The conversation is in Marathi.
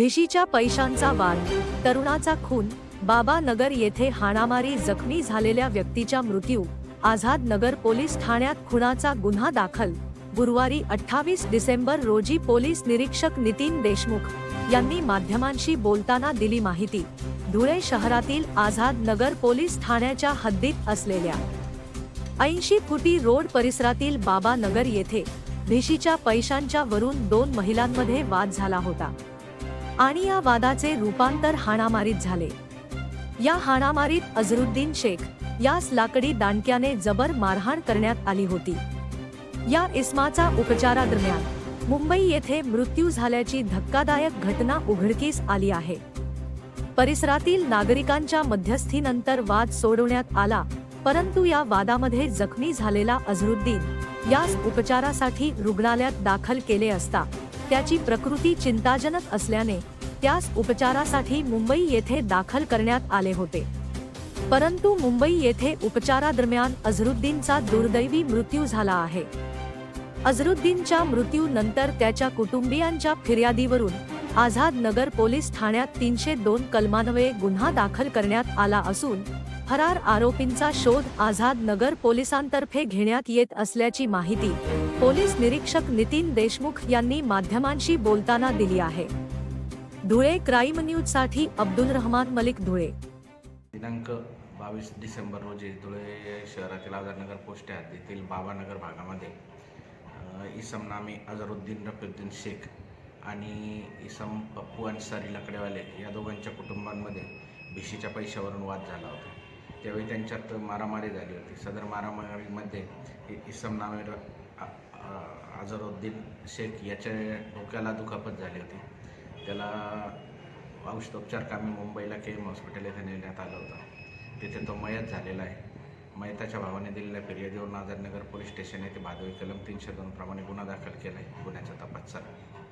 भिशीच्या पैशांचा वाद तरुणाचा खून. बाबा नगर येथे हाणामारी जखमी झालेल्या व्यक्तीचा मृत्यू. आझाद नगर पोलीस ठाण्यात खुनाचा गुन्हा दाखल. गुरुवारी अठ्ठावीस डिसेंबर रोजी पोलीस निरीक्षक नितीन देशमुख यांनी माध्यमांशी बोलताना दिली माहिती. धुळे शहरातील आझाद नगर पोलीस ठाण्याच्या हद्दीत असलेल्या ऐंशी फुटी रोड परिसरातील बाबा नगर येथे भिशीच्या पैशांच्या वरून दोन महिलांमध्ये वाद झाला होता. आणि या वादाचे रूपांतर हाणामारीत झाले. या हाणामारीत अझरुद्दीन शेख यास लाकडी दांडक्याने जबर मारहाण करण्यात आली होती. या इस्माचा उपचारादरम्यान मुंबई येथे मृत्यू झाल्याची धक्कादायक घटना उघडकीस आली आहे. परिसरातील नागरिकांच्या मध्यस्थीनंतर वाद सोडवण्यात आला परंतु या वादामध्ये जखमी झालेला अझरुद्दीन यास उपचारासाठी रुग्णालयात दाखल केले असता त्याची प्रकृती चिंताजनक असल्याने त्यास उपचारासाठी मुंबई येथे दाखल करण्यात आले होते. परंतु मुंबई येथे उपचारादरम्यान अझरुद्दीनचा दुर्दैवी मृत्यू झाला आहे. अझरुद्दीनच्या मृत्यूनंतर त्याच्या कुटुंबियांच्या फिर्यादीवरून आझाद नगर पोलीस ठाण्यात तीनशे दोन कलमान्वये गुन्हा दाखल करण्यात आला असून फरार आरोपींचा शोध आझाद नगर पोलिसांतर्फे घेण्यात येत असल्याची माहिती पोलीस निरीक्षक नितीन देशमुख यांनी माध्यमांशी बोलताना दिली आहे. धुळे क्राईम न्यूजसाठी अब्दुल रहमान मलिक धुळे. दिनांक बावीस डिसेंबर रोजी धुळे शहरातील आझादनगर पोस्ट्यात येथील बाबानगर भागामध्ये इसम नामी अझरुद्दीन रफीउद्दीन शेख आणि इसम पप्पू अन्सारी लकडेवाले या दोघांच्या कुटुंबांमध्ये भिशीच्या पैशावरून वाद झाला होता. त्यावेळी त्यांच्यात मारामारी झाली होती. सदर मारामारीमध्ये इसम नामे र- अझरुद्दीन शेख याच्या डोक्याला दुखापत झाली होती. त्याला औषधोपचार कामी मुंबईला के एम हॉस्पिटल येथे नेण्यात आलं होतं. तिथे तो मयत झालेला आहे. मयताच्या भावाने दिलेल्या फिर्यादीवरून आझादनगर पोलीस स्टेशन येथे भादवी कलम तीनशे दोन प्रमाणे गुन्हा दाखल केला आहे गुन्ह्याचा तपास चालू